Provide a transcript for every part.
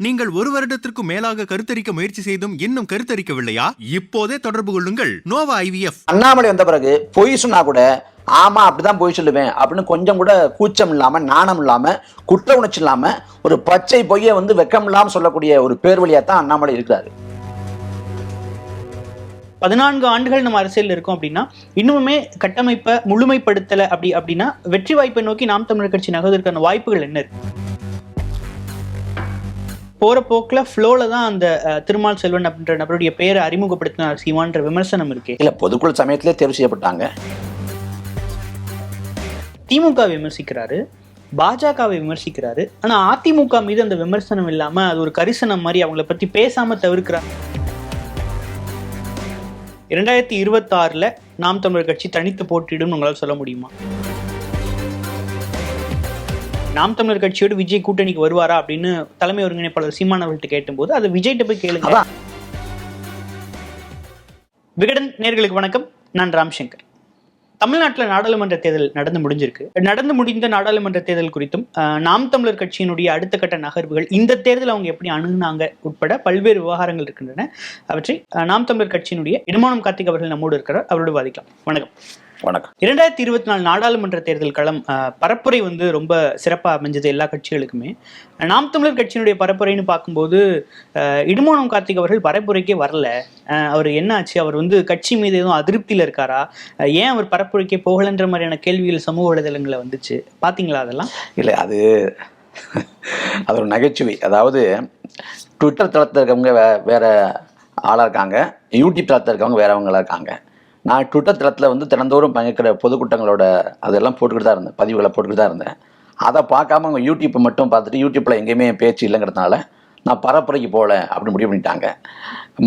நீங்கள் ஒரு வருடத்திற்கு மேலாக கருத்தரிக்க முயற்சி செய்தும் இன்னும் கருத்தரிக்கவில்லையா? இப்போதே தொடர்பு கொள்ளுங்கள். நோவா ஐவிஎஃப். அண்ணாமலை வந்த பிறகு பொய் சொன்னா கூட ஆமா அப்படிதான் பொய் சொல்லுவேன். அப்படின்னு கொஞ்சம் கூட கூச்சம் இல்லாம நாணம் இல்லாம குற்ற உணர்ச்சி இல்லாம ஒரு பச்சை பொய்யை வந்து வெக்கம் இல்லாம சொல்லக்கூடிய ஒரு பேர் வழியா தான் அண்ணாமலை இருக்கிறாரு. பதினான்கு ஆண்டுகள் நம்ம அரசியல் இருக்கோம் அப்படின்னா இன்னுமே கட்டமைப்பை முழுமைப்படுத்தல அப்படி அப்படின்னா வெற்றி வாய்ப்பை நோக்கி நாம் தமிழர் கட்சி நகர்வதற்கான வாய்ப்புகள் என்ன இருக்கு? போற போக்குல ஃப்ளோல தான் அந்த திருமால் செல்வன் அப்படின்ற நபருடைய பெயரை அறிமுகப்படுத்தினார் சீமான்ற விமர்சனம் இருக்கே. இல்ல பொதுக்குழு சமயத்திலே தேர்வு செய்யப்பட்டாங்க. திமுக விமர்சிக்கிறாரு பாஜகவை விமர்சிக்கிறாரு ஆனா அதிமுக மீது அந்த விமர்சனம் இல்லாம அது ஒரு கரிசனம் மாதிரி அவங்கள பத்தி பேசாம தவிர்க்கிறாங்க இரண்டாயிரத்தி இருபத்தாறுல நாம் தமிழர் கட்சி தனித்து போட்டியிடும் உங்களால் சொல்ல முடியுமா? நாம் தமிழர் கட்சியோடு விஜய் கூட்டணிக்கு வருவாரா அப்படின்னு தலைமை ஒருங்கிணைப்பாளர் சீமான் அவர்கள்ட்ட கேட்டும்போது அதை விஜய்கிட்ட போய் கேளுங்க. விகடன் நேர்களுக்கு வணக்கம். நான் ராம்சங்கர். தமிழ்நாட்டில் நாடாளுமன்ற தேர்தல் நடந்து முடிஞ்சிருக்கு. நடந்து முடிந்த நாடாளுமன்ற தேர்தல் குறித்தும் நாம் தமிழர் கட்சியினுடைய அடுத்த கட்ட நகர்வுகள் இந்த தேர்தல் அவங்க எப்படி அணுகுனாங்க உட்பட பல்வேறு விவகாரங்கள் இருக்கின்றன. அவற்றை நாம் தமிழர் கட்சியினுடைய இடமானம் கார்த்திக் அவர்கள் நம்மோடு இருக்கிறார். அவரோடு வாதிக்கலாம். வணக்கம். வணக்கம். இரண்டாயிரத்தி இருபத்தி நாலு நாடாளுமன்ற தேர்தல் களம் பரப்புரை வந்து ரொம்ப சிறப்பாக அமைஞ்சது எல்லா கட்சிகளுக்குமே. நாம் தமிழர் கட்சியினுடைய பரப்புரைன்னு பார்க்கும்போது இடுமானம் கார்த்திக் அவர்கள் பரப்புரைக்கே வரல. அவர் என்ன ஆச்சு? அவர் வந்து கட்சி மீது எதுவும் அதிருப்தியில் இருக்காரா? ஏன் அவர் பரப்புரைக்கே போகலன்ற மாதிரியான கேள்விகள் சமூக வலைதளங்களில் வந்துச்சு. பார்த்தீங்களா அதெல்லாம்? இல்ல அது அது ஒரு நகைச்சுவை. அதாவது ட்விட்டர் தளத்தில் இருக்கவங்க வே வேற ஆளாக இருக்காங்க. யூடியூப் தளத்தில் இருக்கவங்க வேறவங்களா இருக்காங்க. நான் ட்விட்டர் தளத்தில் வந்து தினந்தோறும் பங்கேற்கிற பொதுக்கூட்டங்களோட அதெல்லாம் போட்டுக்கிட்டு தான் இருந்தேன். பதிவுகளை போட்டுக்கிட்டு தான் இருந்தேன். அதை பார்க்காம அவங்க யூடியூப்பை மட்டும் பார்த்துட்டு யூடியூப்பில் எங்கேயுமே பேச்சு இல்லைங்கிறதுனால நான் பரப்புரைக்கு போகல அப்படின்னு முடிவு பண்ணிட்டாங்க.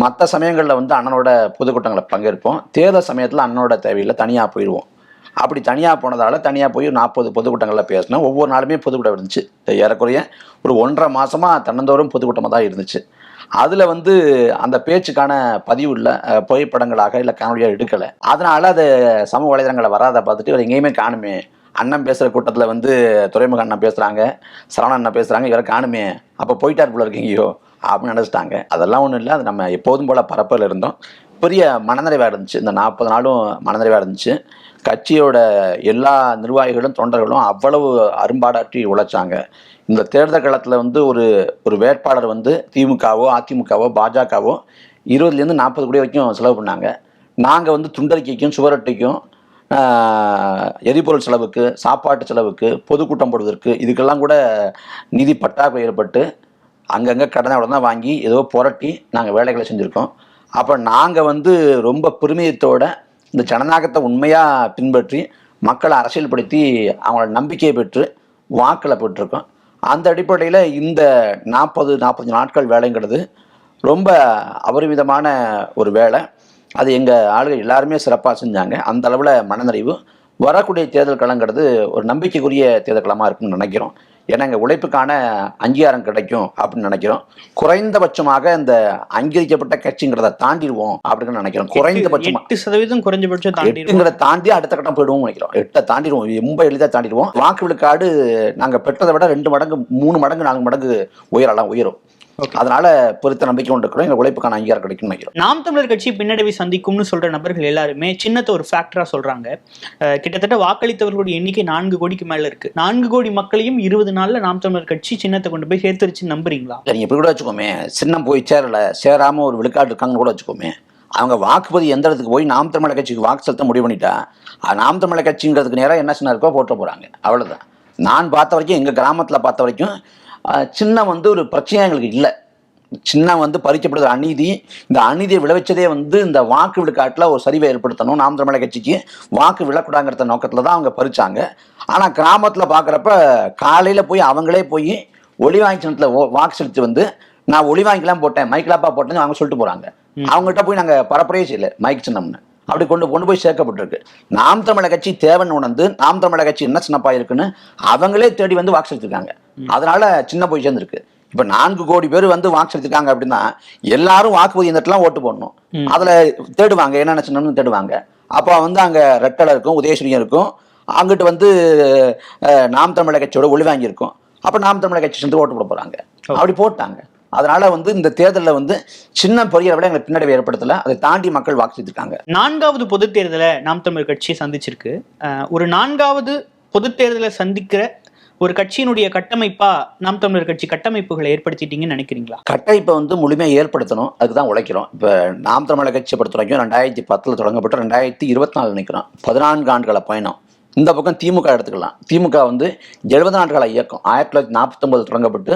மற்ற சமயங்களில் வந்து அண்ணனோட பொதுக்கூட்டங்களை பங்கேற்போம். தேர்தல் சமயத்தில் அண்ணனோட தேவையில்லை தனியாக போயிடுவோம் அப்படி தனியாக போனதால தனியாக போய் நாற்பது பொதுக்கூட்டங்களில் பேசினேன். ஒவ்வொரு நாளுமே பொதுக்கூட்டம் இருந்துச்சு. ஏறக்குறைய ஒரு ஒன்றரை மாதமாக தன்னந்தோறும் பொதுக்கூட்டமாக தான் இருந்துச்சு. அதில் வந்து அந்த பேச்சுக்கான பதிவு இல்லை புகைப்படங்களாக இல்லை காணொலியாக எடுக்கலை. அதனால அது சமூக வலைதளங்களை வராத பார்த்துட்டு இவர் எங்கேயுமே காணுமே. அண்ணன் பேசுகிற கூட்டத்தில் வந்து துறைமுக அண்ணன் பேசுகிறாங்க சரவண அண்ணன் பேசுகிறாங்க இவரை காணுமே. அப்போ போயிட்டார் போல இருக்கீங்கயோ அப்படின்னு நினச்சிட்டாங்க. அதெல்லாம் ஒன்றும் இல்லை அது நம்ம எப்போதும் போல் பரப்பில் இருந்தோம். பெரிய மனநிறைவாக இருந்துச்சு. இந்த நாற்பது நாளும் மனநிறைவாக இருந்துச்சு. கட்சியோட எல்லா நிர்வாகிகளும் தொண்டர்களும் அவ்வளவு அரும்பாடாற்றி உழைச்சாங்க. இந்த தேர்தல் களத்தில் வந்து ஒரு ஒரு வேட்பாளர் வந்து திமுகவோ அதிமுகவோ பாஜகவோ இருபதுலேருந்து நாற்பது கோடி வரைக்கும் செலவு பண்ணாங்க. நாங்கள் வந்து துண்டறிக்கைக்கும் சுவரொட்டிக்கும் எரிபொருள் செலவுக்கு சாப்பாட்டு செலவுக்கு பொதுக்கூட்டம் போடுவதற்கு இதுக்கெல்லாம் கூட நிதி பட்டாக்குறை ஏற்பட்டு அங்கங்கே கடனை உடனே வாங்கி ஏதோ புரட்டி நாங்கள் வேலைகளை செஞ்சுருக்கோம். அப்போ நாங்கள் வந்து ரொம்ப பெருமிதத்தோட இந்த ஜனநாயகத்தை உண்மையாக பின்பற்றி மக்களை அரசியல்படுத்தி அவங்களோட நம்பிக்கையை பெற்று வாக்களை பெற்றிருக்கோம் அந்த அடிப்படையில் இந்த நாற்பது நாற்பத்தஞ்சு நாட்கள் வேலைங்கிறது ரொம்ப அபரிமிதமான ஒரு வேலை. அது எங்கள் ஆளுகள் எல்லாருமே சிறப்பாக செஞ்சாங்க. அந்த அளவில் மனநிறைவு. வரக்கூடிய தேர்தல் களங்கிறது ஒரு நம்பிக்கைக்குரிய தேர்தல் களமாக இருக்குன்னு நினைக்கிறோம். ஏன்னா எங்கள் உழைப்புக்கான அங்கீகாரம் கிடைக்கும் அப்படின்னு நினைக்கிறோம். குறைந்தபட்சமாக இந்த அங்கீகரிக்கப்பட்ட கட்சிங்கிறத தாண்டிடுவோம் அப்படின்னு நினைக்கிறோம். குறைந்தபட்சமாக எட்டு சதவீதம் குறைஞ்சபட்சம் எட்டுங்கிறத தாண்டி அடுத்த கட்டம் போயிடுவோம் நினைக்கிறோம். எட்டை தாண்டிடுவோம். ரொம்ப எளிதாக தாண்டிடுவோம். வாக்கு விழுக்காடு நாங்கள் பெற்றதை விட ரெண்டு மடங்கு மூணு மடங்கு நான்கு மடங்கு உயரலாம் உயரும். அதனால பொறுத்த நம்பிக்கை கொண்டு இருக்கிறோம். எங்கள் உழைப்புக்கான அங்கீகாரம் கிடைக்கும்னு நினைக்கிறோம். நாம் தமிழர் கட்சி பின்னடைவை சந்திக்கும்னு சொல்ற நபர்கள் எல்லாருமே சின்னத்தை ஒரு ஃபேக்டரா சொல்றாங்க. கிட்டத்தட்ட வாக்களித்தவர்களுடைய எண்ணிக்கை நான்கு கோடிக்கு மேல இருக்கு. நான்கு கோடி மக்களையும் இருபது நாள்ல நாம் தமிழர் கட்சி சின்னத்தை கொண்டு போய் சேர்த்துருச்சு நம்புறீங்களா? இப்படி கூட வச்சுக்கோமே. சின்னம் போய் சேரல சேராமல் ஒரு விழுக்காடு இருக்காங்கன்னு கூட வச்சுக்கோமே. அவங்க வாக்குப்பதி எந்த இடத்துக்கு போய் நாம் தமிழர் கட்சிக்கு வாக்கு செலுத்த முடிவு பண்ணிட்டா நாம் தமிழர் கட்சிங்கிறதுக்கு நேராக என்ன சின்ன இருக்கோ போட்ட போகிறாங்க அவ்வளோதான் நான் பார்த்த வரைக்கும் எங்கள் கிராமத்தில் பார்த்த வரைக்கும் அஹ், சின்னம் வந்து ஒரு பிரச்சனையாக எங்களுக்கு இல்லை. சின்னம் வந்து பறிக்கப்படுற அநீதி இந்த அநீதியை விளைவிச்சதே வந்து இந்த வாக்கு விழுக்காட்டில் ஒரு சரிவை ஏற்படுத்தணும். நாம் தமிழர் கட்சிக்கு வாக்கு விழக்கூடாங்கிற நோக்கத்தில் தான் அவங்க பறிச்சாங்க. ஆனால் கிராமத்தில் பார்க்குறப்ப காலையில் போய் அவங்களே போய் ஒளி வாங்கி சின்னத்தில் வாக்கு செலுத்தி வந்து நான் ஒளி வாங்கிக்கலாம் போட்டேன் மைக்கிலாப்பா போட்டேன்னு அவங்க சொல்லிட்டு போகிறாங்க அவங்ககிட்ட போய் நாங்கள் பரப்புரையே செய்யல மைக் சின்னம்னு. அப்படி கொண்டு கொண்டு போய் சேர்க்கப்பட்டிருக்கு. நாம் தமிழர் கட்சி தேவன் உணர்ந்து நாம் தமிழர் கட்சி என்ன சின்னப்பா இருக்குன்னு அவங்களே தேடி வந்து வாக்கு செலுத்திருக்காங்க அதனால சின்ன போய் சேர்ந்துருக்கு. இப்ப நான்கு கோடி பேர் வந்து வாக்கு செலுத்திருக்காங்க அப்படின்னா எல்லாரும் வாக்குப்பதிவு எந்திரத்தெல்லாம் ஓட்டு போடணும். அதுல தேடுவாங்க என்னென்ன சின்னம்னு தேடுவாங்க. அப்போ வந்து அங்க ரெட்டலை இருக்கும் உதயசூரியன் இருக்கும். அங்கிட்டு வந்து நாம் தமிழர் கட்சியோட ஒளி வாங்கி இருக்கும். அப்ப நாம் தமிழர் கட்சி சேர்ந்து ஓட்டு போட போறாங்க. அப்படி போட்டாங்க. அதனால வந்து இந்த தேர்தலில் வந்து சின்ன பெரிய விட எங்களுக்கு பின்னடைவு ஏற்படுத்தல. அதை தாண்டி மக்கள் வாக்கு செலுத்திருக்காங்க. நான்காவது பொது தேர்தலை நாம் தமிழர் கட்சி சந்திச்சிருக்கு. ஒரு நான்காவது பொது தேர்தலை சந்திக்கிற ஒரு கட்சியினுடைய கட்டமைப்பா நாம் தமிழர் கட்சி கட்டமைப்புகளை ஏற்படுத்திட்டீங்கன்னு நினைக்கிறீங்களா? கட்டமைப்பை வந்து முழுமையாக ஏற்படுத்தணும். அதுக்கு தான் உழைக்கிறோம். இப்போ நாம் தமிழக கட்சியை பொறுத்த வரைக்கும் ரெண்டாயிரத்தி பத்தில் தொடங்கப்பட்டு ரெண்டாயிரத்தி இருபத்தி நாலு நிற்கிறோம் பதினான்கு ஆண்டுகள பயணம். இந்த பக்கம் திமுக எடுத்துக்கலாம். திமுக வந்து எழுபது ஆண்டுகள இயக்கம். ஆயிரத்தி தொள்ளாயிரத்தி நாற்பத்தொம்பது தொடங்கப்பட்டு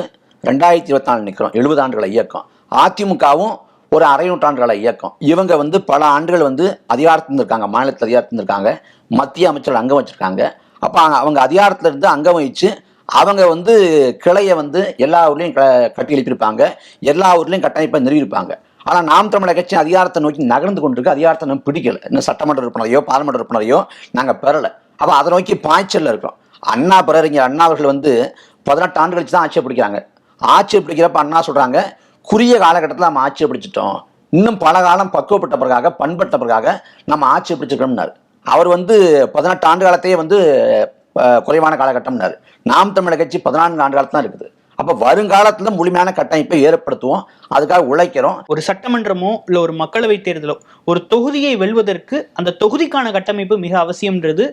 ரெண்டாயிரத்தி இருபத்தி நாலு நிற்கிறோம் எழுபது ஆண்டுகளை இயக்கம். அதிமுகவும் ஒரு அரை நூற்றாண்டுகளை இயக்கம். இவங்க வந்து பல ஆண்டுகள் வந்து அதிகாரத்தில் இருந்திருக்காங்க மாநிலத்தில் அதிகாரத்தில் இருக்காங்க. மத்திய அமைச்சர்கள் அங்கம் வச்சுருக்காங்க. அப்போ அவங்க அதிகாரத்தில் இருந்து அங்கம் வகிச்சு அவங்க வந்து கிளையை வந்து எல்லா ஊர்லேயும் க கட்டி எழுப்பியிருப்பாங்க எல்லா ஊர்லேயும் கட்டமைப்பை நிறுவியிருப்பாங்க ஆனால் நாம் தமிழர் கட்சி அதிகாரத்தை நோக்கி நகர்ந்து கொண்டிருக்கு. அதிகாரத்தை நம்ம பிடிக்கல. இன்னும் சட்டமன்ற உறுப்பினரையோ பாராளுமன்ற உறுப்பினரையோ நாங்கள் பெறலை. அப்போ அதை நோக்கி பாய்ச்சலில் இருக்கிறோம். அண்ணா பிறறிஞர் அண்ணா அவர்கள் வந்து பதினெட்டு ஆண்டு கழிச்சு தான் ஆட்சியை பிடிக்கிறாங்க. ஆட்சியை பிடிக்கிறப்ப அண்ணா சொல்கிறாங்க குறுகிய காலகட்டத்தில் நம்ம ஆட்சியை பிடிச்சிட்டோம் இன்னும் பல காலம் பக்குவப்பட்ட பிறகாக பண்பட்ட பிறகாக நம்ம ஆட்சியை பிடிச்சிருக்கோம்னார் அவர் வந்து பதினெட்டு ஆண்டு காலத்தையே வந்து குறைவான காலகட்டம்னார். நாம் தமிழர் கட்சி பதினான்கு ஆண்டு காலத்து தான் இருக்குது. அப்போ வருங்காலத்துல முழுமையான கட்டமைப்பை ஏற்படுத்துவோம் அதுக்காக உழைக்கிறோம். ஒரு சட்டமன்றமோ இல்ல ஒரு மக்களவை தேர்தலோ ஒரு தொகுதியை வெல்வதற்கு அந்த தொகுதிக்கான கட்டமைப்பு மிக அவசியம்ன்றது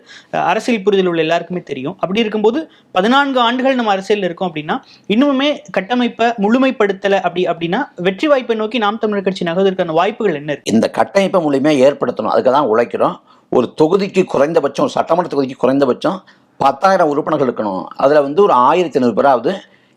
அரசியல் புரிதல் உள்ள எல்லாருக்குமே தெரியும். அப்படி இருக்கும்போது பதினான்கு ஆண்டுகள் நம்ம அரசியல் இருக்கோம் அப்படின்னா இன்னுமே கட்டமைப்பை முழுமைப்படுத்தல அப்படி அப்படின்னா வெற்றி வாய்ப்பை நோக்கி நாம் தமிழர் கட்சி நகர்வதற்கான வாய்ப்புகள் என்ன இருக்கு? இந்த கட்டமைப்பை முழுமையாக ஏற்படுத்தணும். அதுக்கு தான் உழைக்கிறோம். ஒரு தொகுதிக்கு குறைந்தபட்சம் ஒரு சட்டமன்ற தொகுதிக்கு குறைந்தபட்சம் பத்தாயிரம் உறுப்பினர்கள் இருக்கணும். அதில் வந்து ஒரு ஆயிரத்தி ஐநூறு பேராவது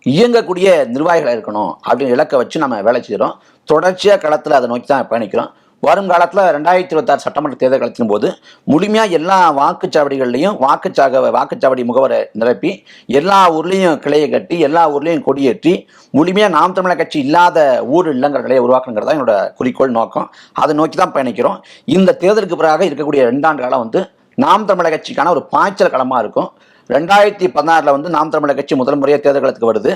இயங்கக்கூடிய நிர்வாகிகள் இருக்கணும் அப்படின்னு இலக்கை வச்சு நம்ம வேலை செய்கிறோம் தொடர்ச்சியாக களத்தில் அதை நோக்கி தான் பயணிக்கிறோம். வரும் காலத்தில் ரெண்டாயிரத்தி இருபத்தாறு சட்டமன்ற தேர்தல் களத்தின் போது முழுமையாக எல்லா வாக்குச்சாவடிகள்லையும் வாக்குச்சாக வாக்குச்சாவடி முகவரை நிரப்பி எல்லா ஊர்லேயும் கிளையை கட்டி எல்லா ஊர்லேயும் கொடியேற்றி முழுமையாக நாம் தமிழக கட்சி இல்லாத ஊர் இல்லங்கர்களை உருவாக்குங்கிறது தான் என்னோட குறிக்கோள் நோக்கம். அதை நோக்கி தான் பயணிக்கிறோம். இந்த தேர்தலுக்கு பிறகு இருக்கக்கூடிய ரெண்டாண்டு காலம் வந்து நாம் தமிழக கட்சிக்கான ஒரு பாய்ச்சல் களமாக இருக்கும். ரெண்டாயிரத்தி பதினாறில் வந்து நாம் தமிழக கட்சி முதல் முறையாக தேர்தலத்துக்கு வருது.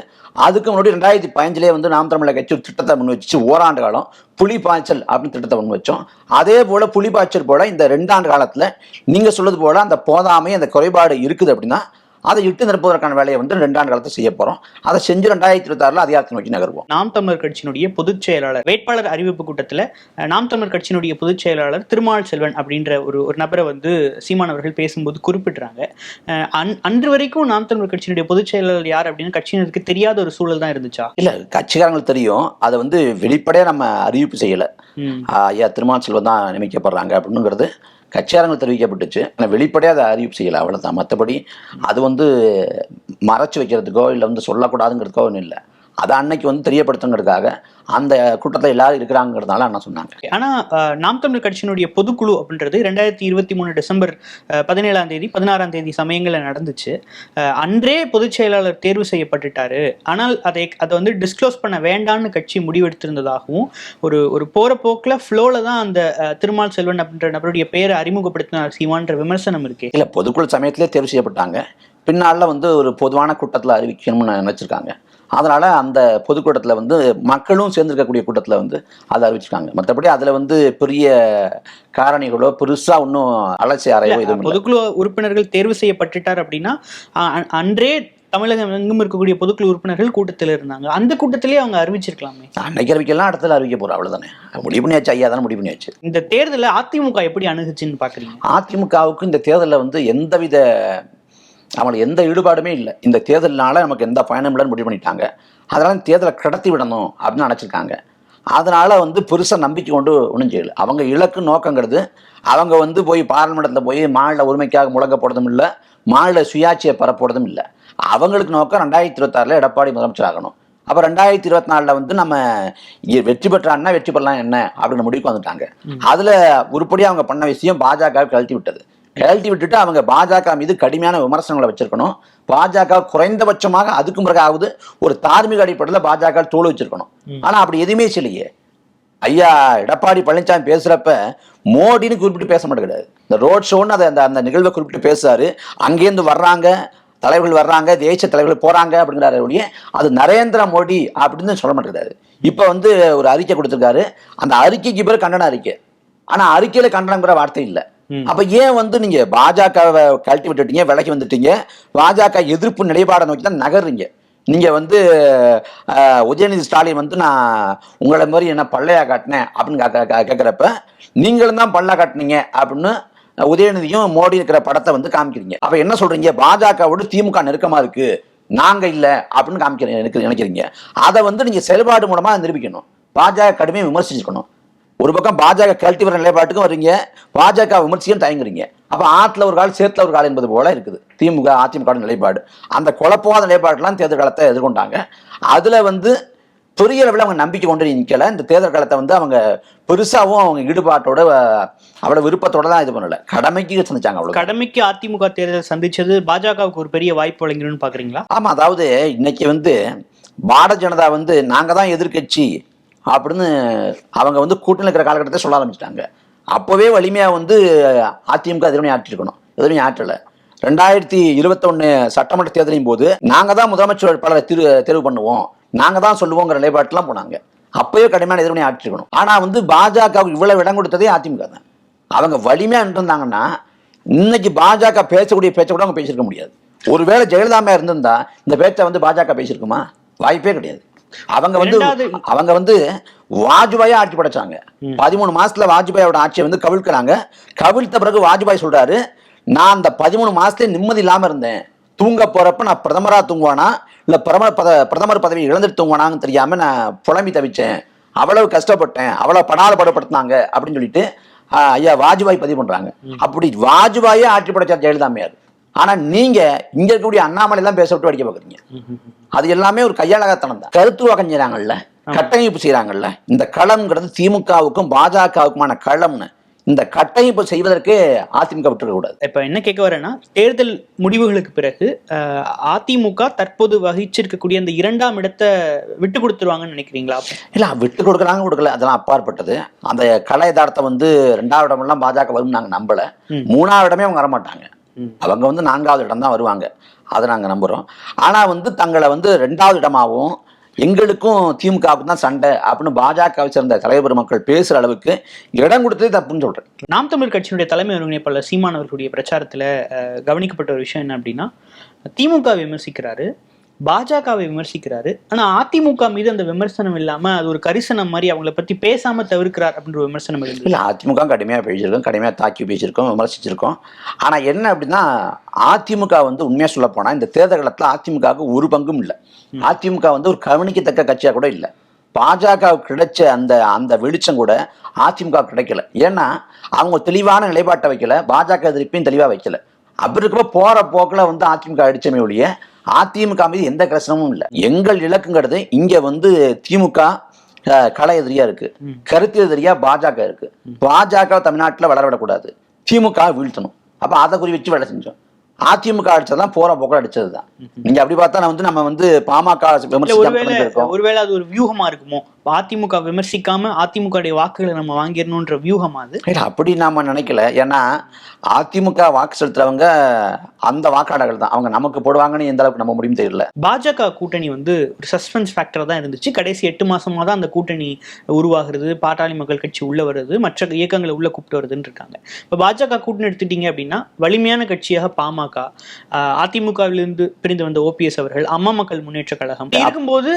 அதுக்கு முன்னாடி ரெண்டாயிரத்தி பதினஞ்சிலே வந்து நாம் தமிழக கட்சி ஒரு திட்டத்தை முன் வச்சு ஓராண்டு காலம் புலி பாய்ச்சல் அப்படின்னு திட்டத்தை முன் வச்சோம் அதே போல் புலி பாய்ச்சல் போல் இந்த ரெண்டாண்டு காலத்தில் நீங்கள் சொல்றது போல் அந்த போதாமை அந்த குறைபாடு இருக்குது அப்படின்னா அதை இட்டு நிரப்புவதற்கான வேலையை வந்து ரெண்டாண்டு காலத்தை செய்ய போகிறோம் அதை செஞ்சு ரெண்டாயிரத்தி இருபத்தாறில் அதிகாரத்தை நோக்கி நகர்வோம். நாம் தமிழர் கட்சியினுடைய பொதுச் செயலாளர் வேட்பாளர் அறிவிப்பு கூட்டத்தில் நாம் தமிழர் கட்சியினுடைய பொதுச் செயலாளர் திருமால் செல்வன் அப்படின்ற ஒரு ஒரு நபரை வந்து சீமான் அவர்கள் பேசும்போது குறிப்பிட்றாங்க. அன் அன்று வரைக்கும் நாம் தமிழர் கட்சியினுடைய பொதுச் செயலாளர் யார் அப்படின்னு கட்சியினருக்கு தெரியாத ஒரு சூழல் தான் இருந்துச்சா? இல்லை கட்சிக்காரங்களுக்கு தெரியும். அதை வந்து வெளிப்படையாக நம்ம அறிவிப்பு செய்யலை. ஐயா திருமால் செல்வன் தான் நியமிக்கப்படுறாங்க அப்படின்னுங்கிறது. கட்சியாரங்கள் தெரிவிக்கப்பட்டுச்சு. ஆனால் வெளிப்படையாக அதை அறிவிப்பு செய்யலை. அவ்வளோதான் மற்றபடி அது வந்து மறைச்சு வைக்கிறதுக்கோ இல்லை வந்து சொல்லக்கூடாதுங்கிறதுக்கோ ஒன்றும் இல்லை. அதை அன்னைக்கு வந்து தெரியப்படுத்துங்கிறதுக்காக அந்த கூட்டத்தில் எல்லாரும் இருக்கிறாங்கிறதுனால அண்ணா சொன்னாங்க. ஆனா அஹ், நாம் தமிழர் கட்சியினுடைய பொதுக்குழு அப்படின்றது ரெண்டாயிரத்தி இருபத்தி மூணு டிசம்பர் பதினேழாம் தேதி பதினாறாம் தேதி சமயங்களில் நடந்துச்சு. அன்றே பொதுச் செயலாளர் தேர்வு செய்யப்பட்டுட்டாரு. ஆனால் அதை அதை வந்து டிஸ்க்ளோஸ் பண்ண வேண்டாம்னு கட்சி முடிவெடுத்திருந்ததாகவும் ஒரு ஒரு போற போக்கில் ஃப்ளோல தான் அந்த திருமால் செல்வன் அப்படின்ற நபருடைய பெயரை அறிமுகப்படுத்தினார் சீமான்ற விமர்சனம் இருக்கே. இல்லை பொதுக்குழு சமயத்திலே தேர்வு செய்யப்பட்டாங்க. பின்னால் வந்து ஒரு பொதுவான கூட்டத்தில் அறிவிக்கணும்னு நினச்சிருக்காங்க. அதனால் அந்த பொதுக்கூட்டத்தில் வந்து மக்களும் சேர்ந்திருக்கக்கூடிய கூட்டத்தில் வந்து அதை அறிவிச்சிருக்காங்க. மற்றபடி அதில் வந்து பெரிய காரணிகளோ பெருசாக ஒன்றும் அலட்சிய அறையோ இல்லை பொதுக்குழு உறுப்பினர்கள் தேர்வு செய்யப்பட்டுட்டார் அப்படின்னா அன்றே தமிழகம் எங்கும் இருக்கக்கூடிய பொதுக்குழு உறுப்பினர்கள் கூட்டத்தில் இருந்தாங்க. அந்த கூட்டத்திலேயே அவங்க அறிவிச்சிருக்கலாமே. அன்னைக்கு அறிவிக்கலாம் அடுத்தது அறிவிக்க போகிறோம் அவ்வளோதானே முடிவு பண்ணியாச்சு ஐயா தானே முடிவு பண்ணியாச்சு. இந்த தேர்தலை அதிமுக எப்படி அணுகுச்சுன்னு பாக்குறீங்க? அதிமுகவுக்கு இந்த தேர்தலில் வந்து எந்தவித அவங்களுக்கு எந்த ஈடுபாடுமே இல்லை. இந்த தேர்தலினால நமக்கு எந்த பயனும் இல்லைன்னு முடிவு பண்ணிட்டாங்க. அதனால தேர்தலை கடத்தி விடணும் அப்படின்னு நினச்சிருக்காங்க. அதனால வந்து பெருசாக நம்பிக்கை கொண்டு ஒன்றும் செய்யல. அவங்க இலக்கு நோக்கங்கிறது அவங்க வந்து போய் பாராளுமன்றத்தில் போய் மாநில உரிமைக்காக முழங்க போடுறதும் இல்லை மாநில சுயாட்சியை பரப்போடுறதும் இல்லை. அவங்களுக்கு நோக்கம் ரெண்டாயிரத்தி இருபத்தாறில் எடப்பாடி முதலமைச்சர் ஆகணும். அப்போ ரெண்டாயிரத்தி இருபத்தி நாலில் வந்து நம்ம வெற்றி பெற்றான்னா வெற்றி பெறலாம் என்ன அப்படின்னு முடிவுக்கு வந்துட்டாங்க. அதில் உருப்படியாக அவங்க பண்ண விஷயம் பாஜக கழட்டி விட்டது. கழட்டி விட்டுட்டு அவங்க பாஜக மீது கடுமையான விமர்சனங்களை வச்சிருக்கணும். பாஜக குறைந்தபட்சமாக அதுக்கு பிறகாவது ஒரு தார்மீக அடிப்படையில் பாஜக தோல் வச்சிருக்கணும். ஆனால் அப்படி எதுவுமே செய்யலையே. ஐயா எடப்பாடி பழனிசாமி பேசுறப்ப மோடின்னு குறிப்பிட்டு பேச மாட்டேங்கிறாரு. இந்த ரோட் ஷோன்னு அதை அந்த அந்த நிகழ்வை குறிப்பிட்டு பேசுறாரு. அங்கேருந்து வர்றாங்க தலைவர்கள் வர்றாங்க தேசிய தலைவர்கள் போறாங்க அப்படிங்கிறாரு ஒழிய அது நரேந்திர மோடி அப்படின்னு சொல்ல மாட்டேங்கிறாரு. இப்போ வந்து ஒரு அறிக்கை கொடுத்துருக்காரு. அந்த அறிக்கைக்கு பேர் கண்டன அறிக்கை. ஆனா அறிக்கையில கண்டனங்கிற வார்த்தை இல்லை. அப்ப ஏன் வந்து நீங்க பாஜகவை கழட்டி விட்டுட்டீங்க விலகி வந்துட்டீங்க? பாஜக எதிர்ப்பு நிலைப்பாடை நோக்கி தான் நகர்றீங்க. நீங்கள் வந்து உதயநிதி ஸ்டாலின் வந்து நான் உங்களை மாதிரி என்ன பள்ளையா காட்டினேன் அப்படின்னு கேட்குறப்ப நீங்களும் தான் பல்லா காட்டினீங்க அப்படின்னு உதயநிதியும் மோடி இருக்கிற படத்தை வந்து காமிக்கிறீங்க. அப்ப என்ன சொல்றீங்க? பாஜகவோட திமுக நெருக்கமா இருக்கு. நாங்க இல்ல அப்படின்னு காமிக்கிறீங்க நினைக்கிறீங்க. அதை வந்து நீங்க செயல்பாடு மூலமா நிரூபிக்கணும். பாஜக கடுமையை விமர்சிச்சுக்கணும். ஒரு பக்கம் பாஜக கழட்டி வர நிலைப்பாட்டுக்கும் வர்றீங்க பாஜக விமர்சிக்கும் தயங்குறீங்க. அப்ப ஆத்துல ஒரு கால் சேத்துல ஒரு கால் என்பது போல இருக்குது. திமுக அதிமுக நிலைப்பாடு. அந்த குழப்பவாத நிலைப்பாடுலாம் தேர்தல் காலத்தை எதிர்கொண்டாங்க. அதுல வந்து பெரிய அளவில் அவங்க நம்பிக்கை கொண்டு நிற்கல இந்த தேர்தல் காலத்தை வந்து அவங்க பெருசாவும் அவங்க ஈடுபாட்டோட அஹ், அவ்வளவு விருப்பத்தோட தான் இது பண்ணல. கடமைக்கு சந்திச்சாங்க அவ்வளவு. கடமைக்கு அதிமுக தேர்தல் சந்திச்சது பாஜகவுக்கு ஒரு பெரிய வாய்ப்பு வழங்கிடும்னு பாக்குறீங்களா? ஆமா அதாவது இன்னைக்கு வந்து பாரதிய ஜனதா வந்து நாங்க தான் எதிர்க்கட்சி. அப்படின்னு அவங்க வந்து கூட்டணி இருக்கிற காலகட்டத்தை சொல்ல ஆரம்பிச்சிட்டாங்க. அப்போவே வலிமையாக வந்து அதிமுக எதிர்மணி ஆற்றிருக்கணும். எதிர்மணி ஆற்றலை. ரெண்டாயிரத்தி இருபத்தொன்னு சட்டமன்ற தேர்தலின் போது நாங்கள் தான் முதலமைச்சர் வேட்பாளரை திரு தேர்வு பண்ணுவோம். நாங்கள் தான் சொல்லுவோங்கிற நிலைப்பாட்டெலாம் போனாங்க. அப்போயே கடுமையான எதிர்மணி ஆற்றிருக்கணும். ஆனால் வந்து பாஜகவுக்கு இவ்வளவு இடம் கொடுத்ததே அதிமுக தான். அவங்க வலிமையாக நின்றுருந்தாங்கன்னா இன்னைக்கு பாஜக பேசக்கூடிய பேச்சை கூட அவங்க பேசியிருக்க முடியாது. ஒருவேளை ஜெயலலிதா இருந்திருந்தா இந்த பேச்சை வந்து பாஜக பேசியிருக்குமா? வாய்ப்பே கிடையாது. அவங்க வந்து அவங்க வந்து வாஜ்பாயா ஆட்சி படைச்சாங்க. பதிமூணு மாசத்துல வாஜ்பாயோட ஆட்சியை வந்து கவிழ்க்கிறாங்க. கவிழ்த்த பிறகு வாஜ்பாய் சொல்றாரு நான் அந்த பதிமூணு மாசத்துல நிம்மதி இல்லாம இருந்தேன். தூங்க போறப்ப நான் பிரதமரா தூங்குவானா? இல்ல பிரதமர் பத பிரதமர் பதவி இழந்துட்டு தூங்குவானான்னு தெரியாம நான் புலம்பி தவிச்சேன். அவ்வளவு கஷ்டப்பட்டேன். அவ்வளவு படாதப்படுத்தினாங்க அப்படின்னு சொல்லிட்டு ஐயா வாஜ்பாய் பதிவு பண்றாங்க. அப்படி வாஜ்பாயே ஆட்சி படைச்சார் ஜெயலலிதாமையார் ஆனா நீங்க இங்க இருக்கக்கூடிய அண்ணாமலை எல்லாம் பேச விட்டு அடிக்க பாக்குறீங்க அது எல்லாமே ஒரு கையாளகத்தனம் தான். கருத்துருவாக்கம் செய்றாங்கல்ல? கட்டமைப்பு செய்றாங்கல்ல? இந்த களம்ங்கிறது திமுகவுக்கும் பாஜகவுக்குமான களம்னு. இந்த கட்டமைப்பு செய்வதற்கு அதிமுக விட்டுருக்க கூடாது. இப்ப என்ன கேட்க வரேன்னா தேர்தல் முடிவுகளுக்கு பிறகு அதிமுக தற்போது வகிச்சிருக்கக்கூடிய அந்த இரண்டாம் இடத்தை விட்டு கொடுத்துருவாங்கன்னு நினைக்கிறீங்களா? இல்ல விட்டு கொடுக்குறாங்க கொடுக்கல. அதெல்லாம் அப்பாற்பட்டது. அந்த கலை யதார்த்தம் வந்து ரெண்டாவது இடமெல்லாம் பாஜக வரும் நாங்க நம்பல. மூணாவது இடமே அவங்க வரமாட்டாங்க. அவங்க வந்து நான்காவது இடம் தான் வருவாங்க. அதை நாங்க நம்புறோம். ஆனா வந்து தங்களை வந்து ரெண்டாவது இடமாவும் எங்களுக்கும் திமுகவுக்கும் தான் சண்டை அப்படின்னு பாஜகவை சேர்ந்த தலைவர் மக்கள் பேசுற அளவுக்கு இடம் கொடுத்ததே தப்புன்னு சொல்றேன். நாம் தமிழ் கட்சியினுடைய தலைமை ஒருங்கிணைப்பாளர் சீமான் அவர்களுடைய பிரச்சாரத்துல கவனிக்கப்பட்ட ஒரு விஷயம் என்ன அப்படின்னா திமுக விமர்சிக்கிறாரு. பாஜகவை விமர்சிக்கிறாரு. ஆனா அதிமுக மீது அந்த விமர்சனம் இல்லாம அது ஒரு கரிசனம் மாதிரி அவங்கள பத்தி பேசாம தவிர்க்கிறார் அப்படின்ற விமர்சனம் இல்ல அதிமுக கடுமையா பேசியிருக்கோம் கடுமையா தாக்கி பேசியிருக்கோம் விமர்சிச்சிருக்கோம். ஆனா என்ன அப்படின்னா அதிமுக வந்து உண்மையா சொல்ல போனா இந்த தேர்தல் காலத்துல அதிமுகவுக்கு ஒரு பங்கும் இல்லை. அதிமுக வந்து ஒரு கவனிக்கத்தக்க கட்சியா கூட இல்லை. பாஜக கிடைச்ச அந்த அந்த வெளிச்சம் கூட அதிமுக கிடைக்கல. ஏன்னா அவங்க தெளிவான நிலைப்பாட்டை வைக்கல பாஜக எதிர்ப்பையும் தெளிவா வைக்கல. அப்படி இருக்கப்ப போற போக்குல வந்து அதிமுக அடிச்சமே ஒழிய அதிமுக மீது எந்த கஷ்டமும் இல்லை. எங்கள் இலக்குங்கிறது இங்க வந்து திமுக கள எதிரியா இருக்கு. கருத்து எதிரியா பாஜக இருக்கு. பாஜக தமிழ்நாட்டுல வளர விடக்கூடாது. திமுக வீழ்த்தணும். அப்ப அதை குறி வச்சு வேலை செஞ்சோம். அதிமுக அடிச்சதுதான் போற போக்கில் அடிச்சதுதான். நீங்க அப்படி பார்த்தா வந்து நம்ம வந்து பாமக ஒருவேளை அது ஒரு வியூகமா இருக்குமோ? அதிமுக விமர்சிக்காம அதிமுக உடைய வாக்குகளை நம்ம வாங்கிடணும்ன்ற வியூகமா அது. அப்படி நாம நினைக்கல. ஏன்னா அதிமுக வாக்கு செலுத்துறவங்க அந்த வாக்காளர்கள் தான். அவங்க நமக்கு போடுவாங்கன்னு எந்த அளவுக்கு நம்ப முடியும் தெரியல. பாஜக கூட்டணி வந்து ஒரு சஸ்பென்ஸ் ஃபேக்டர் தான் இருந்துச்சு. கடைசி எட்டு மாசமா தான் அந்த கூட்டணி உருவாகிறது பாட்டாளி மக்கள் கட்சி உள்ள வருது மற்ற இயக்கங்களை உள்ள கூப்பிட்டு வருதுன்னு இருக்காங்க. இப்போ பாஜக கூட்டணி எடுத்துட்டீங்க அப்படின்னா வலிமையான கட்சியாக பாமக அதிமுகவிலிருந்து பிரிந்து வந்த ஓபிஎஸ் அவர்கள் அம்மா மக்கள் முன்னேற்ற கழகம். இருக்கும்போது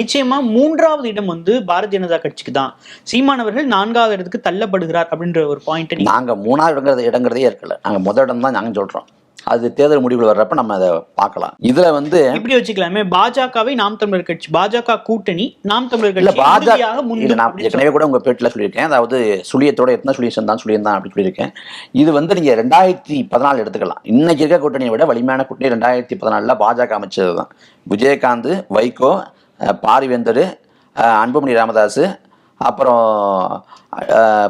நிச்சயமா மூன்றாவது இடம் வந்து பாரதிய ஜனதா கட்சிக்கு தான் சீமான் அவர்கள் நான்காவது இடத்துக்கு தள்ளப்படுகிறார் அப்படின்ற ஒரு பாயிண்ட் நாங்க மூணாவது இடங்கிறது இடங்கிறதே இருக்கல நாங்க முதல் இடம் தான் நாங்க சொல்றோம். அது தேர்தல் முடிவுகள் வர்றப்ப நம்ம அதை பார்க்கலாம். இதுல வந்து இப்படி வச்சுக்கலாமே. பாஜகவை நாம் தமிழர் கட்சி பாஜக கூட்டணி நாம் தமிழர் கட்சி பாஜக நான் அப்படின்னு ஏற்கனவே கூட உங்க பேட்டில் சொல்லியிருக்கேன். அதாவது சுழியத்தோட எத்தனை சுழியம் தான் சுழியம் தான் அப்படி சொல்லியிருக்கேன். இது வந்து நீங்க ரெண்டாயிரத்தி பதினாலு எடுத்துக்கலாம். இன்னைக்கு இருக்க கூட்டணியை விட வலிமையான கூட்டணி ரெண்டாயிரத்தி பதினாலுல பாஜக அமைச்சது தான் விஜயகாந்த் வைகோ பாரிவேந்தர் அன்புமணி ராமதாஸ் அப்புறம்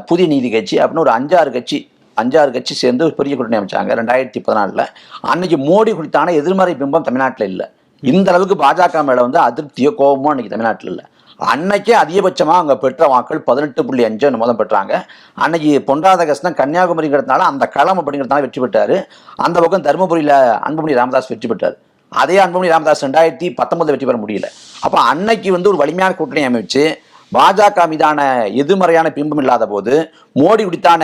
புதிய நீதி கட்சி அப்படின்னு ஒரு அஞ்சாறு கட்சி அஞ்சாறு கட்சி சேர்ந்து ஒரு பெரிய கூட்டணி அமைச்சாங்க ரெண்டாயிரத்தி பதினாலில். அன்னைக்கு மோடி குறித்தான எதிர்மறை பிம்பம் தமிழ்நாட்டில் இல்லை. இந்த அளவுக்கு பாஜக மேலே வந்து அதிருப்தியோ கோபமோ அன்னைக்கு தமிழ்நாட்டில் இல்லை. அன்னைக்கே அதிகபட்சமாக அவங்க பெற்ற வாக்கள் பதினெட்டு புள்ளி அஞ்சு மொதல் பெற்றாங்க. அன்னைக்கு பொன்ராதகிருஷ்ணன் கன்னியாகுமரிங்கிறதுனால அந்த களம் அப்படிங்கிறதுனால வெற்றி பெற்றார். அந்த பக்கம் தருமபுரியில் அன்புமணி ராமதாஸ் வெற்றி பெற்றார். அதே அன்புமணி ராமதாஸ் ரெண்டாயிரத்தி பத்தொன்பது வெற்றி பெற முடியல. அப்போ அன்னைக்கு வந்து ஒரு வலிமையான கூட்டணி அமைச்சு பாஜக மீதான எதிர்மறையான பிம்பம் இல்லாத போது மோடி குறித்தான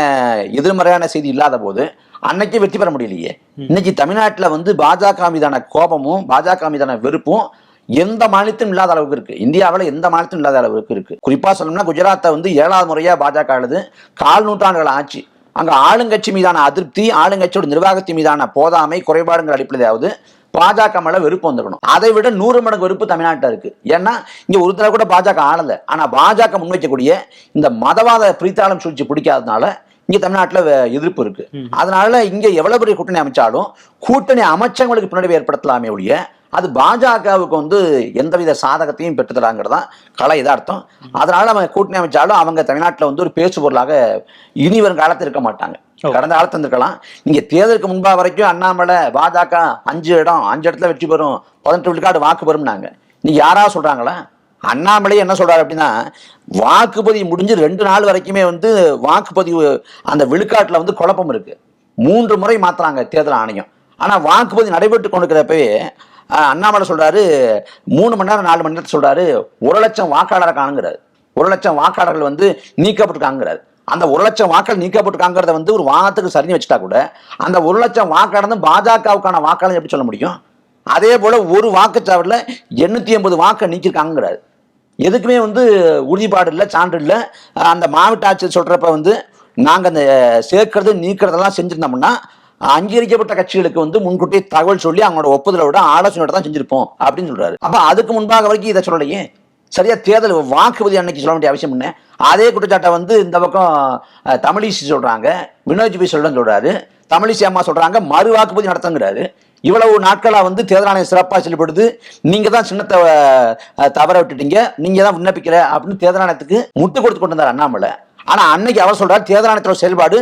எதிர்மறையான செய்தி இல்லாத போது அன்னைக்கு வெற்றி பெற முடியலையே. இன்னைக்கு தமிழ்நாட்டில் வந்து பாஜக மீதான கோபமும் பாஜக மீதான வெறுப்பும் எந்த மாநிலத்திலும் இல்லாத அளவுக்கு இருக்கு. இந்தியாவில் எந்த மாநிலத்திலும் இல்லாத அளவுக்கு இருக்கு. குறிப்பா சொல்லணும்னா குஜராத்தை வந்து ஏழாவது முறையா பாஜக ஆளுது. கால் நூற்றாண்டுகள் ஆட்சி அங்க ஆளுங்கட்சி மீதான அதிருப்தி ஆளுங்கட்சியோட நிர்வாகத்தின் மீதான போதாமை குறைபாடுங்கிற அடிப்படையாவது பாஜக மேல வெறுப்பு வந்துக்கணும் அதை விட நூறு மடங்கு வெறுப்பு தமிழ்நாட்டில் இருக்கு. ஏன்னா இங்க ஒரு தடவை கூட பாஜக ஆளல ஆனா பாஜக முன்வைக்கக்கூடிய இந்த மதவாத பிரித்தாளம் சூழ்ச்சி பிடிக்காததுனால இங்க தமிழ்நாட்டுல எதிர்ப்பு இருக்கு. அதனால இங்க எவ்வளவு பெரிய கூட்டணி அமைச்சாலும் கூட்டணி அமைச்சங்களுக்கு பின்னாடி ஏற்படுத்தலாமே ஒழிய அது பாஜகவுக்கு வந்து எந்தவித சாதகத்தையும் பெற்றுத்தராங்கிறது தான் கலை இதார்த்தம் அதனால அவங்க கூட்டணி அமைச்சாலும் அவங்க தமிழ்நாட்டில் வந்து ஒரு பேசு பொருளாக இனி வரும் காலத்தில் இருக்க மாட்டாங்க. கடந்த காலத்து இருந்திருக்கலாம். நீங்க தேர்தலுக்கு முன்பா வரைக்கும் அண்ணாமலை பாஜக அஞ்சு இடம் அஞ்சு இடத்துல வெற்றி பெறும் பதினெட்டு விழுக்காடு வாக்கு பெறும்னாங்க. நீங்க யாரா சொல்றாங்களா? அண்ணாமலை என்ன சொல்றாரு அப்படின்னா வாக்குப்பதிவு முடிஞ்சு ரெண்டு நாள் வரைக்குமே வந்து வாக்குப்பதிவு அந்த விழுக்காட்டுல வந்து குழப்பம் இருக்கு. மூன்று முறை மாத்துறாங்க தேர்தல் ஆணையம். ஆனா வாக்குப்பதிவு நடைபெற்று கொண்டிருக்கிறப்பவே அண்ணாமலை சொல்றாரு மூணு மணி நேரம் நாலு மணி நேரத்தில் சொல்றாரு ஒரு லட்சம் வாக்காளரை காணுங்கிறாரு. ஒரு லட்சம் வாக்காளர்கள் வந்து நீக்கப்பட்டிருக்காங்கிறாரு அந்த ஒரு லட்சம் வாக்கள் நீக்கப்பட்டிருக்காங்கிறத வந்து ஒரு வாதத்துக்கு சரிஞ்சு வச்சுட்டா கூட அந்த ஒரு லட்சம் வாக்காளர் பாஜகவுக்கான வாக்காளர் எப்படி சொல்ல முடியும்? அதே போல் ஒரு வாக்குச்சாவடியில் எண்ணூற்றி ஐம்பது வாக்கை நீக்கியிருக்காங்கிறாரு எதுக்குமே வந்து உறுதிப்பாடு இல்லை சான்று இல்லை. அந்த மாவட்ட ஆட்சியர் சொல்கிறப்ப வந்து நாங்கள் அந்த சேர்க்கறது நீக்கிறதெல்லாம் செஞ்சுருந்தோம்னா அங்கீகரிக்கப்பட்ட கட்சிகளுக்கு வந்து முன்கூட்டியே தகவல் சொல்லி அவங்களோட ஒப்புதலோட ஆலோசனையோட தான் செஞ்சிருப்போம் அப்படின்னு சொல்றாரு. அப்ப அதுக்கு முன்பாக வரைக்கும் இதை சொல்லலையே? சரியா தேர்தல் வாக்குப்பதிவு அன்னைக்கு சொல்ல வேண்டிய அவசியம் என்ன? அதே குற்றச்சாட்டை வந்து இந்த பக்கம் அஹ், தமிழிசை சொல்றாங்க. வினோஜ் போய் சொல்றேன்னு சொல்றாரு. தமிழிசை அம்மா சொல்றாங்க மறு வாக்குப்பதிவு நடத்துங்கிறாரு. இவ்வளவு நாட்களாக வந்து தேர்தல் ஆணையம் சிறப்பாக செயல்படுது. நீங்கள் தான் சின்னத்தை தவற விட்டுட்டீங்க. நீங்கள் தான் விண்ணப்பிக்கிற அப்படின்னு தேர்தல் ஆணையத்துக்கு முட்டு கொடுத்து கொண்டு வந்தார் அண்ணாமலை. ஆனால் அன்னைக்கு அவர் சொல்கிறார் தேர்தல் ஆணையத்தோட செயல்பாடு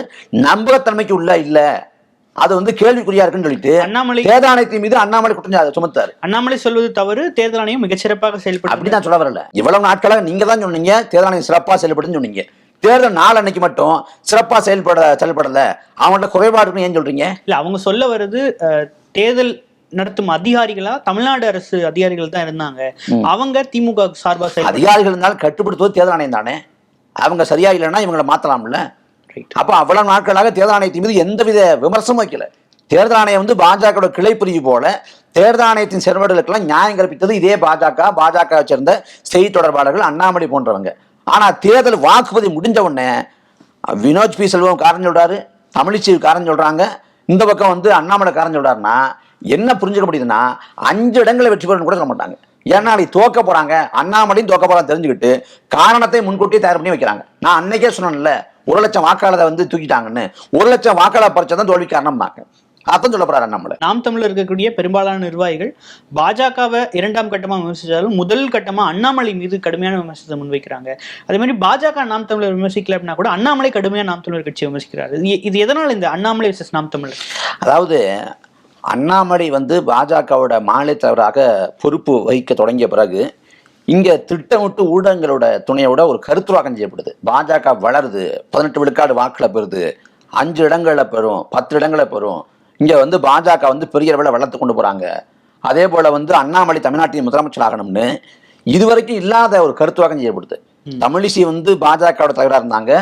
நம்பகத்தன்மைக்கு உள்ள இல்லை. அது வந்து கேள்விக்குறியா இருக்குன்னு சொல்லிட்டு அண்ணாமலை தேர்தல் ஆணையத்தின் மீது அண்ணாமலை குற்றம் சுமத்தாரு. அண்ணாமலை சொல்வது தவறு தேர்தல் ஆணையம் மிகச்சிறப்பாக செயல்பட்டு அப்படிதான் சொல்ல வரல. இவ்வளவு நாட்களாக நீங்க தான் சொன்னீங்க தேர்தல் ஆணையம் சிறப்பா செயல்படுன்னு சொன்னீங்க. தேர்தல் நாள் அன்னைக்கு மட்டும் சிறப்பா செயல்பட செயல்படல. அவங்கள்ட்ட குறைபாடு இருக்குன்னு ஏன் சொல்றீங்க? இல்ல அவங்க சொல்ல வருது தேர்தல் நடத்தும் அதிகாரிகளா தமிழ்நாடு அரசு அதிகாரிகள் தான் இருந்தாங்க. அவங்க திமுக சார்பா செயல்பட அதிகாரிகள் இருந்தாலும் கட்டுப்படுத்துவது தேர்தல் ஆணையம் தானே? அவங்க சரியா இல்லைன்னா இவங்களை மாத்தலாம்ல. அப்போ அவ்வளவு நாட்களாக தேர்தல் ஆணையத்தின் மீது எந்தவித விமர்சனமும் வைக்கல. தேர்தல் ஆணையம் வந்து பாஜகவோட கிளை பிரிவு போல தேர்தல் ஆணையத்தின் செயல்பாடுகளுக்கெல்லாம் நியாயம் கற்பித்தது இதே பாஜக பாஜக சேர்ந்த செய்தி தொடர்பாளர்கள் அண்ணாமலை போன்றவங்க. ஆனா தேர்தல் வாக்குப்பதிவு முடிஞ்ச உடனே வினோத் பி செல்வம் காரணம் சொல்றாரு தமிழிசை காரணம் சொல்றாங்க. இந்த பக்கம் வந்து அண்ணாமலை காரணம் சொல்றாருன்னா என்ன புரிஞ்சுக்க முடியுதுன்னா அஞ்சு இடங்களை வெற்றி பெறணும் கூட சொல்ல மாட்டாங்க. ஏன்னா நாளைக்கு தோக்க போறாங்க அண்ணாமலையும் தோக்க போறாங்க தெரிஞ்சுக்கிட்டு காரணத்தை முன்கூட்டியே தயார் பண்ணி வைக்கிறாங்க. நான் அன்னைக்கே சொன்னேன்ல ஒரு லட்சம் வாக்காளரை வந்து தூக்கிட்டாங்கன்னு ஒரு லட்சம் வாக்காளர் பறிச்சா தான் தோல்வி காரணம்னாங்க அதான் சொல்ல போறாரு அண்ணாமலை நாம் தமிழர் இருக்கக்கூடிய பெரும்பாலான நிர்வாகிகள் பாஜகவை இரண்டாம் கட்டமா விமர்சிச்சாலும் முதல் கட்டமா அண்ணாமலை மீது கடுமையான விமர்சனத்தை முன்வைக்கிறாங்க. அதே மாதிரி பாஜக நாம் தமிழர் விமர்சிக்கல அப்படின்னா கூட அண்ணாமலை கடுமையா நாம் தமிழர் கட்சியை விமர்சிக்கிறாரு. இது- இது எதனால் இந்த அண்ணாமலை விசஸ் நாம் தமிழர்? அதாவது அண்ணாமலை வந்து பாஜகவோட மாநில தலைவராக பொறுப்பு வகிக்க தொடங்கிய பிறகு இங்க திட்டமிட்டு ஊடகங்களோட துணையோட ஒரு கருத்துருவாக்கம் செய்யப்படுது. பாஜக வளருது பதினெட்டு விழுக்காடு வாக்குல பெறுது அஞ்சு இடங்களை பெறும் பத்து இடங்களை பெறும். இங்க வந்து பாஜக வந்து பெரிய அளவில் வளர்த்து கொண்டு போறாங்க. அதே போல வந்து அண்ணாமலை தமிழ்நாட்டின் முதலமைச்சர் ஆகணும்னு இதுவரைக்கும் இல்லாத ஒரு கருத்துவாக்கம் செய்யப்படுது. தமிழிசை வந்து பாஜகவோட தலைவராக இருந்தாங்க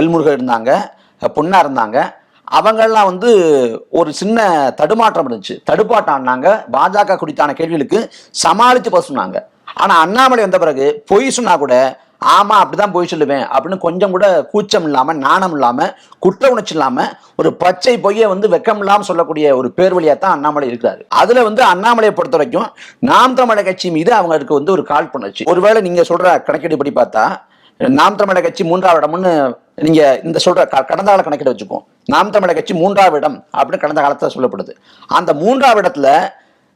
எல்முருகன் இருந்தாங்க பொன்னா இருந்தாங்க. அவங்கெல்லாம் வந்து ஒரு சின்ன தடுமாற்றம் இருந்துச்சு. தடுப்பாட்டம் ஆடினாங்க. பாஜக குறித்தான கேள்விகளுக்கு சமாளித்து பதில் ஆனால் அண்ணாமலை வந்த பிறகு பொய் சொன்னா கூட ஆமா அப்படிதான் பொய் சொல்லுவேன் அப்படின்னு கொஞ்சம் கூட கூச்சம் இல்லாம நாணம் இல்லாம குற்ற உணர்ச்சி இல்லாம ஒரு பச்சை பொய்யை வந்து வெக்கம் இல்லாம சொல்லக்கூடிய ஒரு பேர் வழியா தான் அண்ணாமலை இருக்கிறாரு. அதுல வந்து அண்ணாமலையை பொறுத்த வரைக்கும் நாம் தமிழர் கட்சி மீது அவங்களுக்கு வந்து ஒரு கால் பண்ணுச்சு. ஒருவேளை நீங்க சொல்ற கணக்கெடுப்படி பார்த்தா நாம் தமிழர் கட்சி மூன்றாவது இடம்னு நீங்க இந்த சொல்ற க- கடந்த கால கணக்கெடு வச்சுக்கோம் நாம் தமிழர் கட்சி மூன்றாவது இடம் அப்படின்னு கடந்த காலத்தில் சொல்லப்படுது. அந்த மூன்றாவது இடத்துல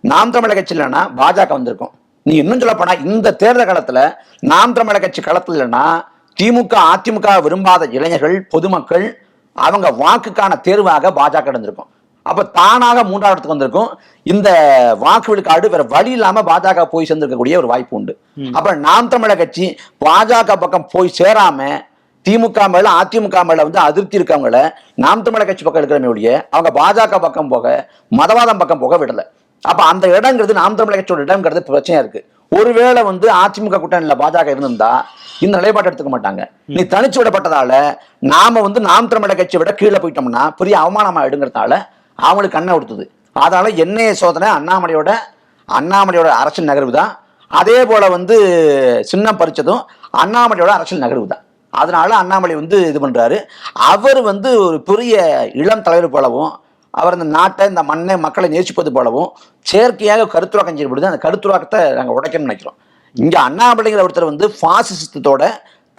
நாம் தமிழர் கட்சி இல்லைன்னா பாஜக வந்திருக்கும். நீ இன்னும் சொல்ல போனா இந்த தேர்தல் காலத்துல நாம் தமிழர் கட்சி களத்துல இல்லைன்னா திமுக அதிமுக விரும்பாத இளைஞர்கள் பொதுமக்கள் அவங்க வாக்குக்கான தேர்வாக பாஜக இருந்திருக்கும் அப்ப தானாக மூன்றாவது இடத்துக்கு வந்திருக்கும். இந்த வாக்கு விழுக்காடு வேற வழி இல்லாம பாஜக போய் சேர்ந்திருக்கக்கூடிய ஒரு வாய்ப்பு உண்டு. அப்ப நாம் தமிழர் கட்சி பாஜக பக்கம் போய் சேராம திமுக மேல அதிமுக மேல வந்து அதிருப்தி இருக்கவங்கள நாம் தமிழர் கட்சி பக்கம் இருக்கிற ஒழிய அவங்க பாஜக பக்கம் போக மதவாதம் பக்கம் போக விடல. அப்ப அந்த இடங்கிறது நாம் தமிழர் கட்சியோட இடம்ங்கிறது பிரச்சனையா இருக்கு. ஒருவேளை வந்து அதிமுக கூட்டணியில பாஜக இருந்திருந்தா இந்த நிலைப்பாட்டை எடுத்துக்க மாட்டாங்க. நீ தனிச்சு விடப்பட்டதால நாம வந்து நாம் தமிழர் கட்சியை விட கீழே போயிட்டோம்னா பெரிய அவமானமா எடுங்கிறதால அவங்களுக்கு கண்ணை கொடுத்தது அதனால என்னைய சோதனை அண்ணாமலையோட அண்ணாமலையோட அரசியல் நகர்வு தான். அதே போல வந்து சின்னம் பறிச்சதும் அண்ணாமலையோட அரசியல் நகர்வு தான். அதனால அண்ணாமலை வந்து இது பண்றாரு. அவர் வந்து ஒரு பெரிய இளம் தலைவர் போலவும் அவர் இந்த நாட்டை இந்த மண்ணை மக்களை நேசிப்பது போலவும் செயற்கையாக கருத்துருவாக்கம் செய்யப்படுது அந்த கருத்துருவாக்கத்தை நாங்கள் உடைக்கணும்னு நினைக்கிறோம். இங்கே அண்ணாமலைங்கிற ஒருத்தர் வந்து பாசிசத்தோட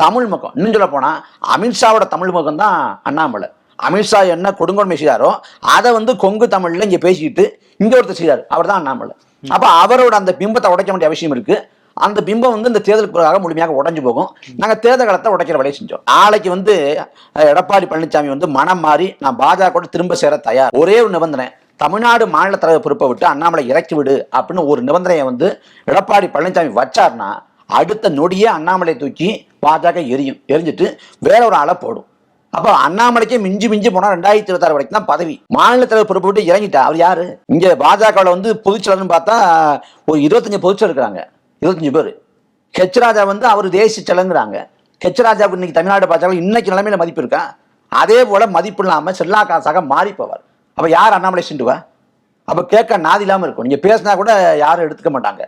தமிழ் முகம் இன்னும் சொல்ல போனால் அமித்ஷாவோட தமிழ் முகம் தான் அண்ணாமலை. அமித்ஷா என்ன கொடுங்கோன்மை செய்தாரோ அதை வந்து கொங்கு தமிழில் இங்கே பேசிக்கிட்டு இங்கே ஒருத்தர் செய்தார். அவர் தான் அண்ணாமலை. அப்போ அவரோட அந்த பிம்பத்தை உடைக்க வேண்டிய அவசியம் இருக்குது அந்த பிம்பம் வந்து இந்த தேர்தலுக்கு பிறகு முழுமையாக உடஞ்சு போகும். நாங்கள் தேர்தல் காலத்தை உடைக்கிற வேலையை செஞ்சோம். நாளைக்கு வந்து எடப்பாடி பழனிசாமி வந்து மனம் மாறி நான் பாஜக கூட திரும்ப சேர தயார். ஒரே ஒரு நிபந்தனை. தமிழ்நாடு மாநில தலைவர் பொறுப்பை விட்டு அண்ணாமலை இறக்கி விடு அப்படின்னு ஒரு நிபந்தனையை வந்து எடப்பாடி பழனிசாமி வச்சார்னா அடுத்த நொடியே அண்ணாமலை தூக்கி பாஜக எரியும் எரிஞ்சிட்டு வேற ஒரு ஆளை போடும். அப்போ அண்ணாமலைக்கே மிஞ்சி மிஞ்சி போனால் ரெண்டாயிரத்தி இருபத்தாறு வரைக்கும் தான் பதவி. மாநில தலைவர் பொறுப்பு விட்டு இறங்கிட்டா அவர் யாரு? இங்கே பாஜகவில் வந்து பொதுச்செயலர்னு பார்த்தா ஒரு இருபத்தஞ்சு பொதுச்செயல் இருக்கிறாங்க. இருபத்தஞ்சு பேர். ஹெச் ராஜா வந்து அவர் தேசிய செலங்குறாங்க. ஹெச் ராஜாவுக்கு இன்னைக்கு தமிழ்நாடு பார்த்தாலும் இன்னைக்கு நிலைமையில மதிப்பு இருக்கா? அதே போல மதிப்பு இல்லாமல் செல்லா காசாக மாறிப்பவர். அப்போ யார் அண்ணாமலை சிண்டுவா? அப்போ கேட்க நாதி இல்லாமல் இருக்கும். நீங்கள் பேசினா கூட யாரும் எடுத்துக்க மாட்டாங்க.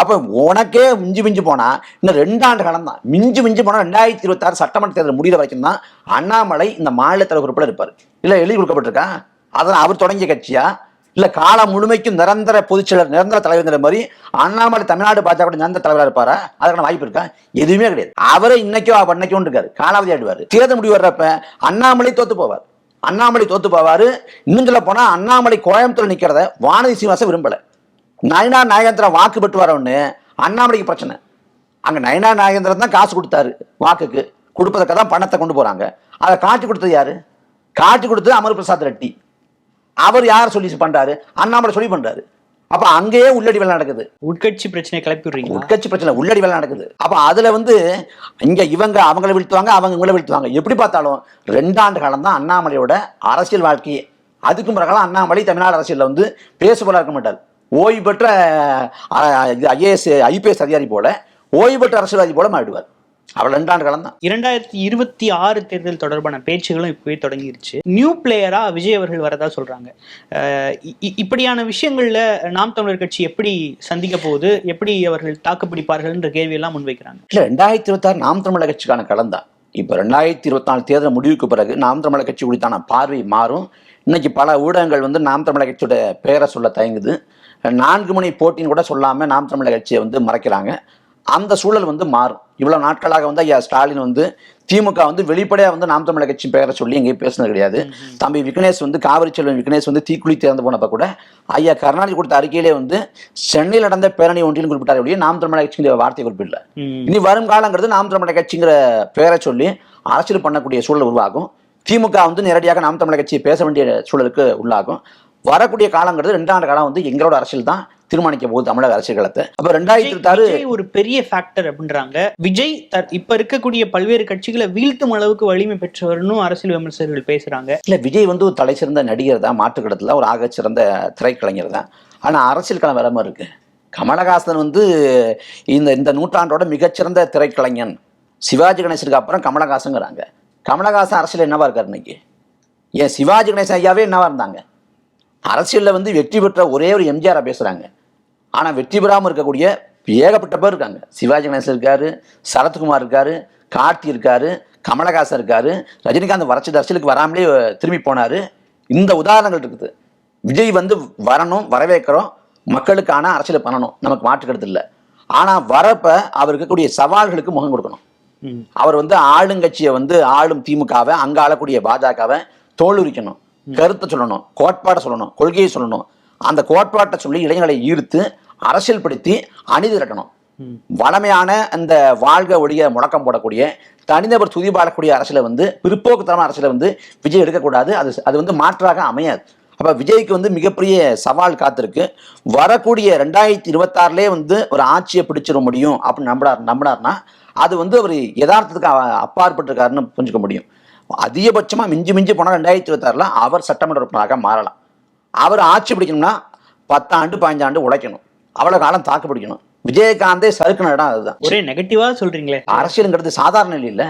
அப்போ உனக்கே மிஞ்சி மிஞ்சி போனால் இன்னும் ரெண்டாண்டு காலம் தான். மிஞ்சி மிஞ்சி போனால் ரெண்டாயிரத்தி இருபத்தாறு சட்டமன்ற தேர்தல் முடிகிற வரைக்கும் தான் அண்ணாமலை இந்த மாநில தலைவர் பொறுப்பில் இருப்பார். இல்லை எழுதி கொடுக்கப்பட்டிருக்கா? அதான் அவர் தொடங்கிய கட்சியாக இல்ல காலம் முழுமைக்கும் நிரந்தர பொதுச்செயலர் நிரந்தர தலைவர்ங்கிற மாதிரி அண்ணாமலை தமிழ்நாடு பாஜக நிரந்தர தலைவராக இருப்பாரா? அதுக்கான வாய்ப்பு இருக்கா? எதுவுமே கிடையாது. அவரே இன்னைக்கோ அன்னைக்கும் இருக்காரு. காலாவதி ஆடுவாரு தேர்தல் முடிவு வர்றப்ப அண்ணாமலை தோத்து போவார். அண்ணாமலை தோத்து போவாரு. இன்னும் சொல்ல போனா அண்ணாமலை கோயம்புத்தூர் நிக்கிறத வானதி சீனிவாசன் விரும்பல. நயனா நாயகந்திரன் வாக்கு பெற்று வரவன்னு அண்ணாமலைக்கு பிரச்சனை. அங்க நயனா நாயகந்திரன் தான் காசு கொடுத்தாரு வாக்குக்கு. கொடுப்பதற்கு தான் பணத்தை கொண்டு போறாங்க. அதை காட்டி கொடுத்தது யாரு? காட்டி கொடுத்தது அமர் பிரசாத் ரெட்டி. அவர் யார் சொல்லி பண்றாரு? அண்ணாமலை சொல்லி பண்றாரு. அப்ப அங்கேயே உள்ளடி வேலை நடக்குது. உட்கட்சி பிரச்சனை கிளப்பி விடுறீங்களா உட்கட்சி பிரச்சனை உள்ளடி வேலை நடக்குது. அப்ப அதுல வந்து இங்க இவங்க அவங்கள வீழ்த்துவாங்க அவங்க இவங்களை வீழ்த்துவாங்க. எப்படி பார்த்தாலும் ரெண்டாண்டு காலம் தான் அண்ணாமலையோட அரசியல் வாழ்க்கையே. அதுக்கும் பிறகு அண்ணாமலை தமிழ்நாடு அரசியல்ல வந்து பேசுபோல இருக்க மாட்டார். ஓய்வு பெற்ற ஐஏஎஸ் ஐபிஎஸ் அதிகாரி போல ஓய்வு பெற்ற அரசியல்வாதி போல மாறிடுவார். அவள் ரெண்டாண்டு காலம் தான் இரண்டாயிரத்தி இருபத்தி ஆறு தேர்தல் தொடர்பான பேச்சுகளும் இப்பவே தொடங்கிருச்சு. நியூ பிளேயரா விஜய் அவர்கள் வரதா சொல்றாங்க. இப்படியான விஷயங்கள்ல நாம் தமிழர் கட்சி எப்படி சந்திக்க போகுது? எப்படி அவர்கள் தாக்குப்பிடிப்பார்கள்ன்ற கேள்வியெல்லாம் முன்வைக்கிறாங்க. இல்ல ரெண்டாயிரத்தி இருபத்தாறு நாம் தமிழர் கட்சிக்கான களம் தான் இப்போ ரெண்டாயிரத்தி இருபத்தி நாலு தேர்தல் முடிவுக்கு பிறகு நாம் தமிழர் கட்சி குறித்தான பார்வை மாறும். இன்னைக்கு பல ஊடகங்கள் வந்து நாம் தமிழர் கட்சியோட பெயரை சொல்ல தயங்குது. நான்கு மணி போட்டின்னு கூட சொல்லாம நாம் தமிழர் கட்சியை வந்து மறைக்கிறாங்க. அந்த சூழல் வந்து மாறும். இவ்வளவு நாட்களாக வந்து ஐயா ஸ்டாலின் வந்து திமுக வந்து வெளிப்படையா வந்து நாம் தமிழர் கட்சி பெயரை சொல்லி எங்கேயும் பேசினது கிடையாது. தம்பி விக்னேஷ் வந்து காவிரி செல்வன் விக்னேஷ் வந்து தீக்குழி திறந்து போனப்ப கூட ஐயா கருணாநிதி கொடுத்த அறிக்கையிலே வந்து சென்னையில் நடந்த பேரணி ஒன்றில் குறிப்பிட்டார் ஒழிய நாம் தமிழர் கட்சிங்கிற வார்த்தை குறிப்பிடல. இனி வரும் காலங்கிறது நாம் தமிழர் கட்சிங்கிற பெயரை சொல்லி அரசியல் பண்ணக்கூடிய சூழல் உருவாகும். திமுக வந்து நேரடியாக நாம் தமிழர் கட்சியை பேச வேண்டிய சூழலுக்கு உள்ளாகும். வரக்கூடிய காலங்கிறது ரெண்டாண்டு காலம் வந்து எங்களோட அரசியல் தான். தீர்மானிக்க போகுது தமிழக அரசியல் களத்தை. அப்ப ரெண்டாயிரத்தி விஜய் ஒரு பெரிய ஃபேக்டர் அப்படின்றாங்க. விஜய் இப்ப இருக்கக்கூடிய பல்வேறு கட்சிகளை வீழ்த்தும் அளவுக்கு வலிமை பெற்றவர்னு அரசியல் விமர்சகர்கள் பேசுறாங்க. இல்ல விஜய் வந்து ஒரு தலை சிறந்த நடிகர் தான் மாற்றுக்கிடத்துல ஒரு ஆகச் சிறந்த திரைக்கலைஞர் தான். ஆனா அரசியல் களம் வேற இருக்கு. கமலஹாசன் வந்து இந்த இந்த நூற்றாண்டோட மிகச்சிறந்த திரைக்கலைஞன். சிவாஜி கணேசனுக்கு அப்புறம் கமலஹாசங்கிறாங்க கமலஹாசன் அரசியல் என்னவா இருக்காரு இன்னைக்கு? ஏன் சிவாஜி கணேசன் ஐயாவே என்னவா இருந்தாங்க? அரசியல்ல வந்து வெற்றி பெற்ற ஒரே ஒரு எம்ஜிஆரா பேசுறாங்க. ஆனா வெற்றி பெறாம இருக்கக்கூடிய ஏகப்பட்ட பேர் இருக்காங்க. சிவாஜி கணேசன் இருக்காரு சரத்குமார் இருக்காரு கார்த்தி இருக்காரு கமலஹாசன் இருக்காரு. ரஜினிகாந்த் வறட்சி அரசியலுக்கு வராமலே திரும்பி போனாரு. இந்த உதாரணங்கள் இருக்குது. விஜய் வந்து வரணும் வரவேற்கிறோம். மக்களுக்கான அரசியல் பண்ணணும். நமக்கு மாற்றுக்கிறது இல்லை. ஆனா வரப்ப அவர் இருக்கக்கூடிய சவால்களுக்கு முகம் கொடுக்கணும். அவர் வந்து ஆளுங்கட்சியை வந்து ஆளும் திமுகவை அங்க ஆளக்கூடிய பாஜகவை தோலுரிக்கணும். கருத்தை சொல்லணும் கோட்பாடை சொல்லணும் கொள்கையை சொல்லணும். அந்த கோட்பாட்டை சொல்லி இளைஞர்களை ஈர்த்து அரசியல் படுத்தி ம். வளமையான அந்த வாழ்க ஒழிய முழக்கம் போடக்கூடிய தனிநபர் துதிபாடக்கூடிய அரசியலை வந்து பிற்போக்குத்தனமான அரசியலை வந்து விஜய் எடுக்கக்கூடாது. அது அது வந்து மாற்றாக அமையாது. அப்ப விஜய்க்கு வந்து மிகப்பெரிய சவால் காத்திருக்கு. வரக்கூடிய ரெண்டாயிரத்தி இருபத்தாறுலேயே வந்து ஒரு ஆட்சியை பிடிச்சிட முடியும் அப்படின்னு நம்பினார் நம்பினார்னா அது வந்து அவர் யதார்த்தத்துக்கு அப்பாற்பட்டிருக்காருன்னு புரிஞ்சுக்க முடியும். அதிகபட்சமா மிஞ்சி மிஞ்சி போனால் ரெண்டாயிரத்தி இருபத்தாறுல அவர் சட்டமன்ற உறுப்பினராக மாறலாம். அவர் ஆட்சி பிடிக்கணும்னா பத்தாண்டு பதினஞ்சாண்டு உழைக்கணும். அவ்வளவு காலம் தாக்கு பிடிக்கணும். விஜயகாந்தே சறுக்குன இடம் அதுதான். ஒரே நெகட்டிவா சொல்றீங்களே? அரசியலுங்கிறது சாதாரண இல்ல.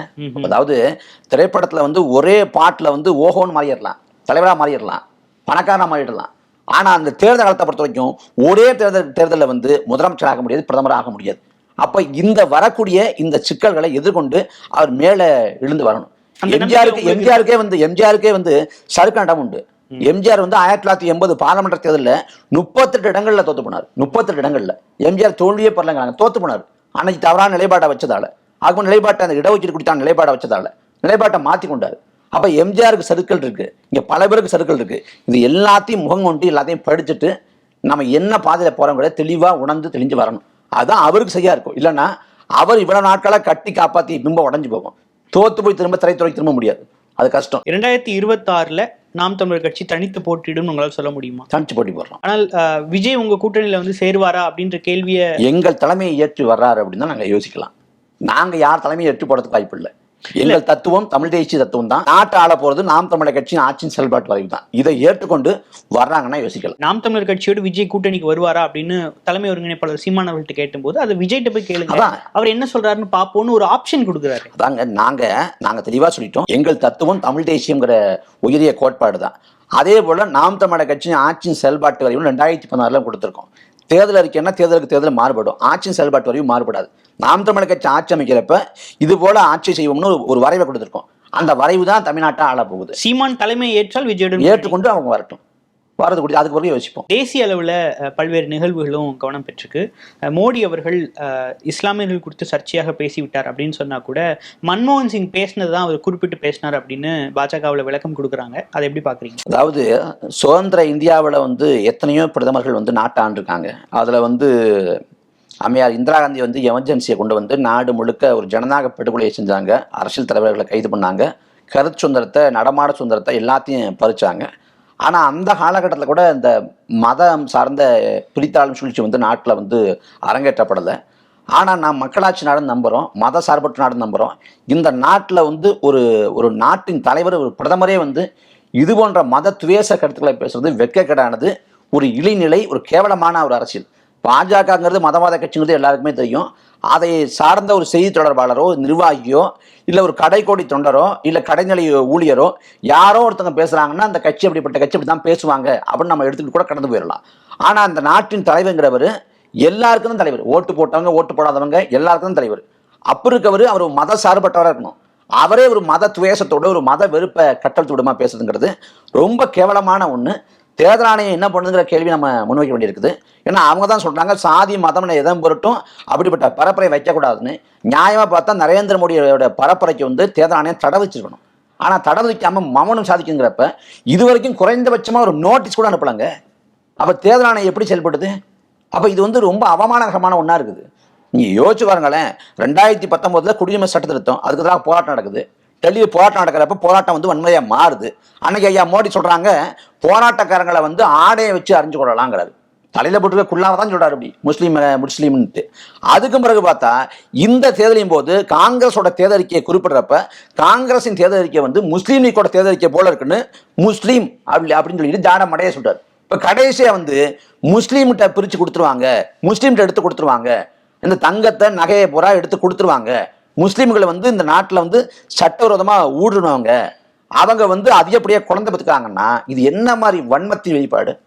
அதாவது திரைப்படத்துல வந்து ஒரே பாட்டுல வந்து ஓஹோன்னு மாறிடலாம். தலைவரா மாறிடலாம். பணக்காரனா மாறிடலாம். ஆனா அந்த தேர்தல் காலத்தை பொறுத்த வரைக்கும் ஒரே தேர்தல் தேர்தலில் வந்து முதலமைச்சர் ஆக முடியாது பிரதமர் ஆக முடியாது. அப்ப இந்த வரக்கூடிய இந்த சிக்கல்களை எதிர்கொண்டு அவர் மேல எழுந்து வரணும். எம்ஜிஆருக்கு எம்ஜிஆருக்கே வந்து எம்ஜிஆருக்கே வந்து சருக்கண்டம் உண்டு. எம்ஜிஆர் வந்து ஆயிரத்தி தொள்ளாயிரத்தி எண்பது பாராளுமன்ற தேர்தலில் முப்பத்தெட்டு இடங்கள்ல தோத்து போனார். முப்பத்தெட்டு இடங்கள்ல. எம்ஜிஆர் தோல்வியே பரலங்கிறாங்க தோத்து போனார். அன்னைக்கு தவறான நிலைப்பாட்டை வச்சதால. ஆகும் நிலைப்பாட்டை அந்த இடஒதுக்கீடு கொடுத்தான நிலைப்பாடை வச்சதால. நிலைப்பாட்டை மாத்தி கொண்டார். அப்ப எம்ஜிஆருக்கு சருக்கள் இருக்கு. இங்க பல பேருக்கு சருக்கள் இருக்கு. இது எல்லாத்தையும் முகம் கொண்டு எல்லாத்தையும் படிச்சுட்டு நம்ம என்ன பாதையில போறோங்கிறத தெளிவா உணர்ந்து தெளிஞ்சு வரணும். அதான் அவருக்கு சரியா இருக்கும். இல்லைன்னா அவர் இவ்வளவு நாட்களா கட்டி காப்பாத்தி பிம்ப உடஞ்சு போகும். தோத்து போய் திரும்ப திரைத்துறை திரும்ப முடியாது. அது கஷ்டம். இரண்டாயிரத்தி இருபத்தாறுல நாம் தமிழர் கட்சி தனித்து போட்டியிடும் உங்களால் சொல்ல முடியுமா? தனிச்சு போட்டி போடுறோம். ஆனால் விஜய் உங்க கூட்டணியில வந்து சேருவாரா அப்படின்ற கேள்வியை எங்கள் தலைமையை ஏற்று வர்றாரு அப்படின்னு தான் நாங்க யோசிக்கலாம். நாங்க யார் தலைமையை ஏற்று போறதுக்கு வாய்ப்பு இல்லை. எங்கள் தத்துவம் தமிழ் தேசிய தத்துவம் தான். நாட்டை ஆள போறது நாம் தமிழர் கட்சியின் ஆட்சியின் செயல்பாட்டு வரைவு தான். இதை ஏற்றுக்கொண்டு வர்றாங்கன்னா யோசிக்கலாம். நாம் தமிழர் கட்சியோடு விஜய் கூட்டணிக்கு வருவாரா அப்படின்னு தலைமை ஒருங்கிணைப்பாளர் சீமான் அவர்கள்ட்ட கேட்டும்போது அதை விஜய்கிட்ட போய் கேளுங்க. அவர் என்ன சொல்றாருன்னு பாப்போம்னு ஒரு ஆப்ஷன் கொடுக்குறாரு. அதாங்க நாங்க நாங்க தெளிவா சொல்லிட்டோம். எங்கள் தத்துவம் தமிழ் தேசியம்ங்கிற உயரிய கோட்பாடு தான். அதே போல நாம் தமிழர் கட்சியின் ஆட்சியின் செயல்பாட்டு வரைவும் ரெண்டாயிரத்தி பதினாறுல கொடுத்துருக்கோம். தேர்தல் அறிக்கைன்னா தேர்தலுக்கு தேர்தல் மாறுபடும். ஆட்சியின் செயல்பாட்டு வரையும் மாறுபடாது. நாம் தமிழர் கட்சி ஆட்சி அமைக்கிறப்ப இது போல ஆட்சி செய்வோம்னு ஒரு- வரைவை கொடுத்துருக்கோம். அந்த வரைவு தான் தமிழ்நாட்டை ஆள போகுது சீமான் தலைமை ஏற்றால் விஜயுடன் ஏற்றுக்கொண்டு அவங்க வரட்டும். வரது குறித்து அதுக்கு பிறகு யோசிப்போம். தேசிய அளவில் பல்வேறு நிகழ்வுகளும் கவனம் பெற்றிருக்கு. மோடி அவர்கள் இஸ்லாமியர்கள் குறித்து சர்ச்சையாக பேசிவிட்டார் அப்படின்னு சொன்னா கூட மன்மோகன் சிங் பேசினது தான் அவர் குறிப்பிட்டு பேசினார் அப்படின்னு பாஜகவில் விளக்கம் கொடுக்குறாங்க. அதை எப்படி பாக்குறீங்க? அதாவது சுதந்திர இந்தியாவில் வந்து எத்தனையோ பிரதமர்கள் வந்து நாட்டை ஆண்டிருக்காங்க. அதில் வந்து அம்மையார் இந்திரா காந்தி வந்து எமர்ஜென்சியை கொண்டு வந்து நாடு முழுக்க ஒரு ஜனநாயக படுகொலையை செஞ்சாங்க. அரசியல் தலைவர்களை கைது பண்ணாங்க. கருத்து சுதந்திரத்தை நடமாட சுதந்திரத்தை எல்லாத்தையும் பறிச்சாங்க. ஆனால் அந்த காலகட்டத்தில் கூட இந்த மதம் சார்ந்த பிரித்தாளும் சூழ்ச்சி வந்து நாட்டில் வந்து அரங்கேற்றப்படலை. ஆனால் நான் மக்களாட்சி நாடுன்னு நம்புகிறோம் மத சார்பற்ற நாடுன்னு நம்புகிறோம் இந்த நாட்டில் வந்து ஒரு ஒரு நாட்டின் தலைவர் ஒரு பிரதமரே வந்து இது போன்ற மத துவேச கருத்துக்களை பேசுறது வெட்கக்கேடானது ஒரு இழிநிலை ஒரு கேவலமான ஒரு அரசியல். பாஜகங்கிறது மதவாத கட்சிங்கிறது எல்லாருக்குமே தெரியும். அதை சார்ந்த ஒரு செய்தி தொடர்பாளரோ நிர்வாகியோ இல்லை ஒரு கடைக்கோடி தொண்டரோ இல்லை கடைநிலை ஊழியரோ யாரோ ஒருத்தங்க பேசுகிறாங்கன்னா அந்த கட்சி அப்படிப்பட்ட கட்சி அப்படி தான் பேசுவாங்க அப்படின்னு நம்ம எடுத்துக்கிட்டு கூட கடந்து போயிடலாம். ஆனால் அந்த நாட்டின் தலைவங்கிறவர் எல்லாருக்கும் தான் தலைவர். ஓட்டு போட்டவங்க ஓட்டு போடாதவங்க எல்லாருக்கும் தான் தலைவர். அப்போ இருக்கவர் அவர் மத சார்பற்றவராக இருக்கணும். அவரே ஒரு மத துவேஷத்தோட ஒரு மத வெறுப்பை கட்டளத்து விடமா பேசுறதுங்கிறது ரொம்ப கேவலமான ஒன்று தேர்தல் ஆணையம் என்ன பண்ணுங்கிற கேள்வி நம்ம முன்வைக்க வேண்டியிருக்குது. ஏன்னா அவங்க தான் சொல்கிறாங்க சாதி மதம் எதம் பொருட்டும் அப்படிப்பட்ட பரப்புரை வைக்கக்கூடாதுன்னு. நியாயமாக பார்த்தா நரேந்திர மோடியோட பரப்புரைக்கு வந்து தேர்தல் ஆணையம் தடை வச்சிருக்கணும் ஆனால் தடை வைக்காமல் மௌனம் சாதிக்குங்கிறப்ப இது வரைக்கும் குறைந்தபட்சமாக ஒரு நோட்டீஸ் கூட அனுப்பலாங்க. அப்போ தேர்தல் ஆணையம் எப்படி செயல்படுது? அப்போ இது வந்து ரொம்ப அவமானகரமான ஒன்றா இருக்குது. நீங்கள் யோசிச்சு பாருங்களேன் ரெண்டாயிரத்தி பத்தொம்போதில் குடியுரிமை சட்ட திருத்தம் அதுக்கு தான் போராட்டம் நடக்குது. டெல்லியில் போராட்டம் நடக்கிறப்ப போராட்டம் வந்து வன்முறையாக மாறுது. அன்னைக்கு ஐயா மோடி சொல்கிறாங்க போராட்டக்காரங்களை வந்து ஆடையை வச்சு அறிஞ்சு கொள்ளலாங்கிறாரு தலையில் போட்டு குள்ளாம தான் சொல்கிறார் அப்படி முஸ்லீம் முஸ்லீம்னுட்டு முஸ்லீம்ன்ட்டு. அதுக்கு பிறகு பார்த்தா இந்த தேர்தலின் போது காங்கிரஸோட தேர்தல் அறிக்கையை குறிப்பிடுறப்ப காங்கிரஸின் தேர்தல் அறிக்கை வந்து முஸ்லீம் லீக்கோட தேர்தல் அறிக்கை போல இருக்குன்னு முஸ்லீம் அப்படி அப்படின்னு சொல்லிட்டு ஜாட அடைய சொல்கிறார் இப்போ கடைசியாக வந்து முஸ்லீம்கிட்ட பிரித்து கொடுத்துருவாங்க முஸ்லீம்கிட்ட எடுத்து கொடுத்துருவாங்க இந்த தங்கத்தை நகையை பூரா எடுத்து கொடுத்துருவாங்க. முஸ்லீம்களை வந்து இந்த நாட்டில் வந்து சட்டவிரோதமா ஊடுருவங்க. அவங்க வந்து அதிகப்படியா குழந்தை பெற்றுக்காங்கன்னா இது என்ன மாதிரி வன்மத்தின் வெளிப்பாடு?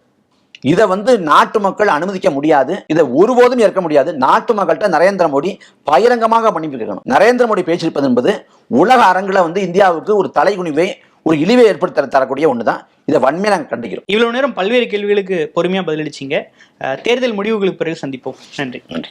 இதை வந்து நாட்டு மக்கள் அனுமதிக்க முடியாது. இதை ஒருபோதும் ஏற்க முடியாது. நாட்டு மக்கள்கிட்ட நரேந்திர மோடி பகிரங்கமாக கேட்கணும். நரேந்திர மோடி பேச்சிருப்பது என்பது உலக அரங்கில் வந்து இந்தியாவுக்கு ஒரு தலைகுனிவை ஒரு இழிவை ஏற்படுத்த தரக்கூடிய ஒன்று தான் இதை வன்மையை நாங்கள் கண்டிக்கிறோம். இவ்வளவு நேரம் பல்வேறு கேள்விகளுக்கு பொறுமையா பதிலளிச்சீங்க. தேர்தல் முடிவுகளுக்கு பிறகு சந்திப்போம். நன்றி. நன்றி.